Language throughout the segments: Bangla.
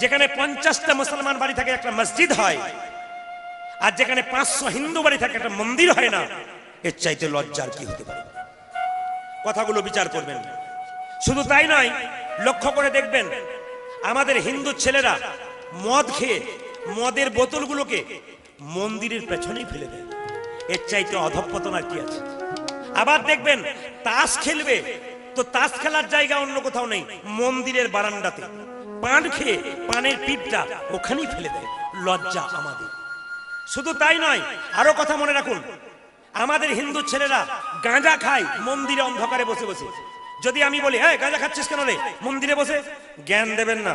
যেখানে পঞ্চাশটা মুসলমান বাড়ি থাকে, একটা মসজিদ হয়। আর যেখানে পাঁচশো হিন্দু বাড়ি থাকে, একটা মন্দির হয় না। এর চাইতে লজ্জার কি হতে পারে? কথাগুলো বিচার করবেন। শুধু তাই নয়, লক্ষ্য করে দেখবেন, আমাদের হিন্দু ছেলেরা মদ খেয়ে, মদের বোতলগুলোকে মন্দিরের পেছনেই ফেলে দেয়। এর চাইতে অধঃপতন আর কি আছে? আবার দেখবেন, তাস খেলবে তো তাস খেলার জায়গা অন্য কোথাও নেই, মন্দিরের বারান্দাতে। পান খেয়ে পানের পিঠটা ওখানেই ফেলে দেয়, লজ্জা আমাদের। শুধু তাই নয়, আরও কথা মনে রাখুন, আমাদের হিন্দু ছেলেরা গাঁজা খায় মন্দিরে অন্ধকারে বসে বসে। যদি আমি বলি হ্যাঁ গাঁজা খাচ্ছিস কেন রে? মন্দিরে বসে জ্ঞান দেবেন না।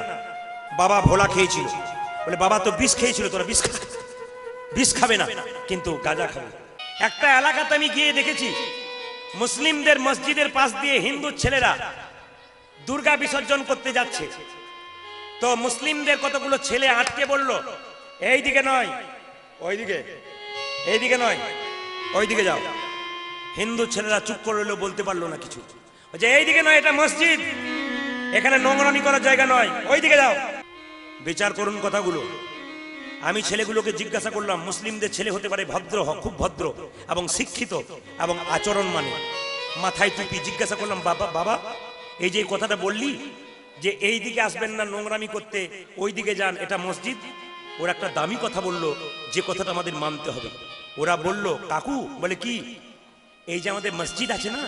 বাবা ভোলা খেয়েছিল। বলে, বাবা, তো বিষ খেয়েছিল, তোরা বিষ খা বিষ খাবে না, কিন্তু গাঁজা খাবে। একটা এলাকাতে আমি গিয়ে দেখেছি মুসলিমদের মসজিদের পাশ দিয়ে হিন্দু ছেলেরা দুর্গা বিসর্জন করতে যাচ্ছে। তো মুসলিমদের কতগুলো ছেলে আটকে বলল এই দিকে নয়, ওইদিকে, এইদিকে নয়, ওইদিকে যাও। হিন্দু ছেলেরা চুপ করে রইল, বলতে পারল না কিছু। যে এইদিকে নয়, এটা মসজিদ, এখানে নোংরামি করার জায়গা নয়, ওইদিকে যাও। বিচার করুন কথাগুলো। আমি ছেলেগুলোকে জিজ্ঞাসা করলাম, মুসলিমদের ছেলে হতে পারে ভদ্র খুব ভদ্র এবং শিক্ষিত এবং আচরণ মানে। মাথায় টুপি জিজ্ঞাসা করলাম, বাবা বাবা, এই যে কথাটা বললি যে এই দিকে আসবেন না নোংরামি করতে, ওই দিকে যান, এটা মসজিদ? ওরা একটা দামি কথা বলল, যে কথাটা আমাদের মানতে হবে। ওরা বলল, কাকু, বলে কি, এই যে আমাদের মসজিদ আছে না,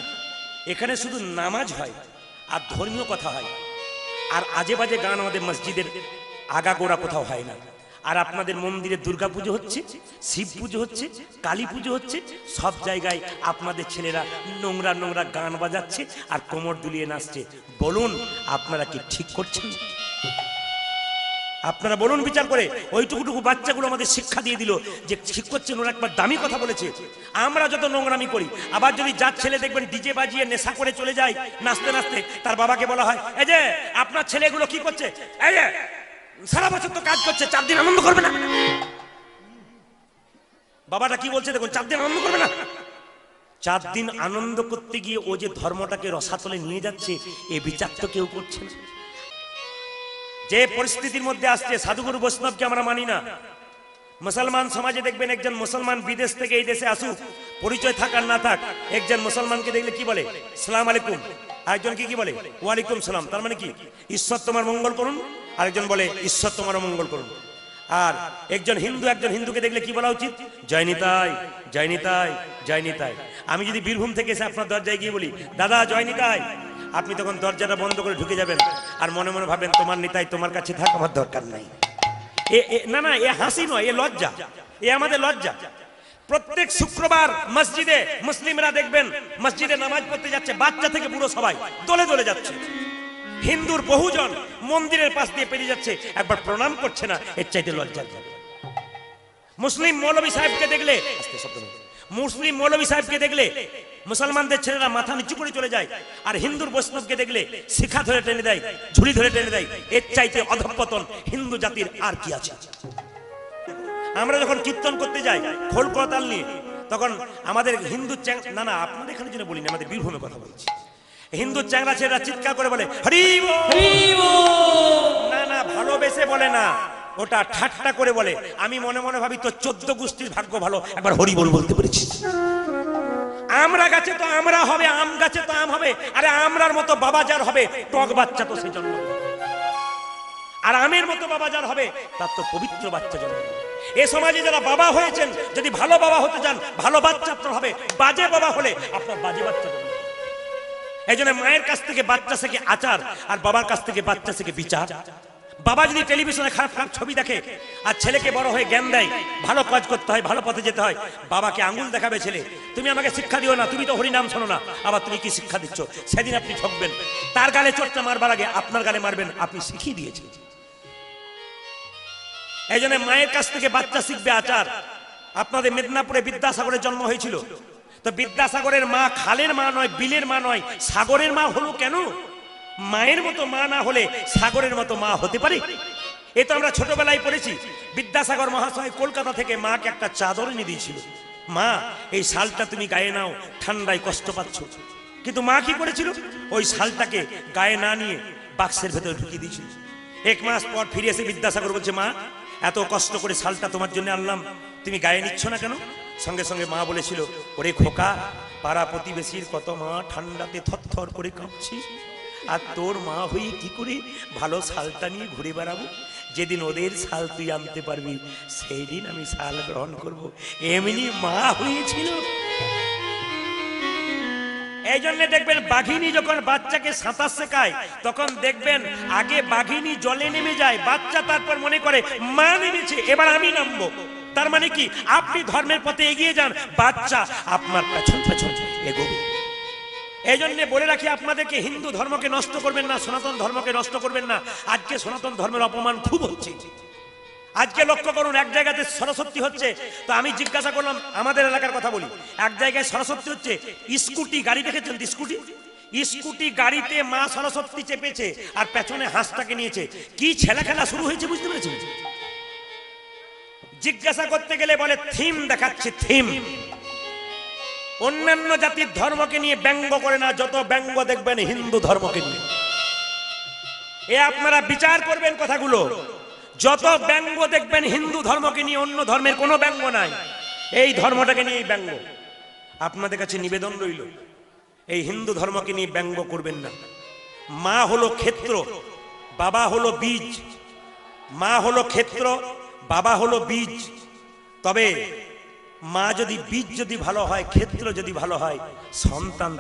এখানে শুধু নামাজ হয় আর ধর্মীয় কথা হয়। আর আজে বাজে গান আমাদের মসজিদের আগাগোড়া কোথাও হয় না। আর আপনাদের মন্দিরে দুর্গা পুজো হচ্ছে শিব পুজো হচ্ছে কালী পুজো হচ্ছে, সব জায়গায় আপনাদের ছেলেরা নোংরা নোংরা গান বাজাচ্ছে আর কোমর দুলিয়ে নাচছে। বলুন, আপনারা কি ঠিক করছেন? আপনারা বলুন বিচার করে, ওইটুকুটুকু বাচ্চাগুলো আমাদের শিক্ষা দিয়ে দিল যে ঠিক করছেন, ওরা একবার দামি কথা বলেছে। আমরা যত নোংরামি করি, আবার যদি যার ছেলে দেখবেন ডিজে বাজিয়ে নেশা করে চলে যায়, নাচতে নাচতে, তার বাবাকে বলা হয়, এই যে, আপনার ছেলেগুলো কি করছে? এই যে সারা বছর তো কাজ করছে, চার দিন আনন্দ করবে না। বাবাটা কি বলছে দেখুন, চার দিন আনন্দ করবে না। চার দিন আনন্দ করতে গিয়ে ও যে ধর্মটাকে রসাতলে নিয়ে যাচ্ছে, এ বিচার তো কেউ করছে না। যে পরিস্থিতির মধ্যে আসছে, সাধুগুরু বৈষ্ণবকে আমরা মানি না। মুসলমান সমাজে দেখবেন একজন মুসলমান বিদেশ থেকে এই দেশে আসুক, পরিচয় থাক আর না থাক, একজন মুসলমানকে দেখলে কি বলে? সালাম আলাইকুম। আরেকজনকে কি বলে? ওয়ালাইকুম সালাম। তার মানে কি? ঈশ্বর তোমার মঙ্গল করুন। আরেকজন বলে, ঈশ্বর তোমার মঙ্গল করুন। আর একজন হিন্দু, একজন হিন্দুকে দেখলে কি বলা উচিত? জয় নিতাই জয় নিতাই জয় নিতাই আমি যদি বীরভূম থেকে এসে আপনার দরজায় গিয়ে বলি, দাদা জয় নিতাই আপনি তখন দরজাটা বন্ধ করে ঢুকে যাবেন। আর মনে মনে ভাবেন, তোমার নিতাই তোমার কাছে থাক, আমার দরকার নাই। এ- না না, এ হাসি নয়, এ লজ্জা। এ আমাদের লজ্জা। প্রত্যেক শুক্রবার মসজিদে মুসলিমরা দেখবেন, মসজিদে নামাজ পড়তে যাচ্ছে, বাচ্চা থেকে বুড়ো সবাই, দলে দলে যাচ্ছে। হিন্দুর বহুজন মন্দিরের পাশ দিয়ে পেরিয়ে যাচ্ছে। একবার প্রণাম করছে না, এর চাইতে লজ্জা মুসলিম মৌলবী সাহেবকে দেখলে। মুসলিম মৌলবী সাহেবকে দেখলে, মুসলমানদের ছেলেরা মাথা নিচু করে চলে যায়। আর হিন্দুর বৈষ্ণবকে দেখলে, শিখা ধরে টেনে দেয় ঝুলি ধরে টেনে দেয়। এর চাইতে অধঃপতন হিন্দু জাতির আর কি আছে? আমরা যখন কীর্তন করতে যাই, খোল করতাল নিয়ে, তখন আমাদের হিন্দু না না, আপনাদের এখানে জন্য বলিনি, আমাদের বীরভূমে কথা বলছি। হিন্দু চ্যাংরা ছেলেরা চিৎকার করে বলে হরি না না ভালোবেসে বলে না। ওটা ঠাট্টা করে বলে। আমি মনে মনে ভাবি তো চোদ্দ গোষ্ঠীর ভাগ্য ভালো। একবার হরি বল বলতে পেরেছি আমরা গাছে তো আমরা হবে আম গাছে তো আম হবে। আরে আমরার মতো বাবা যার হবে টক বাচ্চা তো সে জন্ম আর আমের মতো বাবা যার হবে তার তো পবিত্র বাচ্চা জন্ম এ সমাজে যারা বাবা হয়েছেন যদি ভালো বাবা হতে চান ভালো বাচ্চা আপনার হবে। বাজে বাবা হলে আপনার বাজে বাচ্চা জন্ম। এই মায়ের কাছ থেকে বাচ্চা থেকে আচার আর বাবার কাছ থেকে বাচ্চা থেকে বিচার। বাবা যদি টেলিভিশনে খারাপ খারাপ ছবি দেখে আর ছেলেকে বড় হয়ে জ্ঞান দেয়, ভালো কাজ করতে হয়, ভালো পথে যেতে হয়, বাবাকে আঙ্গুল দেখাবে ছেলে, তুমি আমাকে শিক্ষা দিও না, তুমি তো হরিনাম শোনো না, আবার তুমি কি শিক্ষা দিচ্ছ? সেদিন আপনি ঠকবেন। তার গালে চোটটা মারবার আগে আপনার গালে মারবেন, আপনি শিখিয়ে দিয়েছেন। এই জন্য মায়ের কাছ থেকে বাচ্চা শিখবে আচার। আপনাদের মেদিনীপুরে বিদ্যাসাগরের জন্ম হয়েছিল। তো বিদ্যাসাগরের মা খালের মা নয়, বিলের মা নয়, সাগরের মা হলো কেন? মায়ের মতো মা না হলে সাগরের মতো মা হতে পারে? এ তো আমরা ছোটবেলায় পড়েছি। বিদ্যাসাগর মহাশয় কলকাতা থেকে মাকে একটা চাদর এনে দিয়েছিল। মা, এই শালটা তুমি গায়ে নাও, ঠান্ডায় কষ্ট পাচ্ছ। কিন্তু মা কি করেছিল? ওই শালটাকে গায়ে না নিয়ে বাক্সের ভেতরে ঢুকিয়ে দিয়েছিল। এক মাস পর ফিরে এসে বিদ্যাসাগর বলছে, মা, এত কষ্ট করে শালটা তোমার জন্য আনলাম। তুমি গায়ে নিচ্ছ না কেন? সঙ্গে সঙ্গে মা বলেছিল, ওরে খোকা, পাড়া প্রতিবেশীর কত মা ঠান্ডাতে থরথর করে কাঁপছি। আর তোর মা হয়ে কি করে ভালো শালটা নিয়ে ঘুরে বেড়াবো? যেদিন ওদের শাল তুই আনতে পারবি সেই দিন আমি শাল গ্রহণ করব। এমনি মা হয়েছিল। এই জন্য দেখবেন বাঘিনী যখন বাচ্চাকে সাঁতার শেখায়, তখন দেখবেন আগে বাঘিনী জলে নেমে যায়, বাচ্চা তারপর মনে করে, মা নেমেছে, এবার আমি নামবো। তার মানে কি? আপনি ধর্মের পথে এগিয়ে যান, বাচ্চা আপনার পেছন পেছন এগোবে। এই জন্য বলে রাখি, আপনাদেরকে হিন্দু ধর্মকে নষ্ট করবেন না, সনাতন ধর্মকে নষ্ট করবেন না। আজকে সনাতন ধর্মের অপমান খুব হচ্ছে। আজকে লক্ষ্য করুন, এক জায়গাতে সরস্বতী হচ্ছে। তো আমি জিজ্ঞাসা করলাম, আমাদের এলাকার কথা বলি। এক জায়গায় সরস্বতী হচ্ছে। স্কুটি, গাড়ি দেখেছেন স্কুটি? স্কুটি, গাড়িতে মা সরস্বতী চেপেছে আর পেছনে হাঁসটাকে নিয়েছে। কি ছেলে খেলা শুরু হয়েছে বুঝতে পেরেছেন? জিজ্ঞাসা করতে গেলে বলে, থিম দেখাচ্ছে, থিম। অন্যান্য জাতির ধর্মকে নিয়ে ব্যঙ্গ করে না, যত ব্যঙ্গ দেখবেন হিন্দু ধর্মকে নিয়ে। এ আপনারা বিচার করবেন কথাগুলো। যত ব্যঙ্গ দেখবেন হিন্দু ধর্মকে নিয়ে, অন্য ধর্মের কোনো ব্যঙ্গ নাই। এই ধর্মটাকে নিয়ে ব্যঙ্গ। আপনাদের কাছে নিবেদন রইল, এই হিন্দু ধর্মকে নিয়ে ব্যঙ্গ করবেন না। মা হলো ক্ষেত্র, বাবা হলো বীজ, মা হলো ক্ষেত্র বাবা হলো বীজ। তবে মা যদি বীজ যদি ভালো হয়, ক্ষেত্র যদি ভালো হয়, সন্তান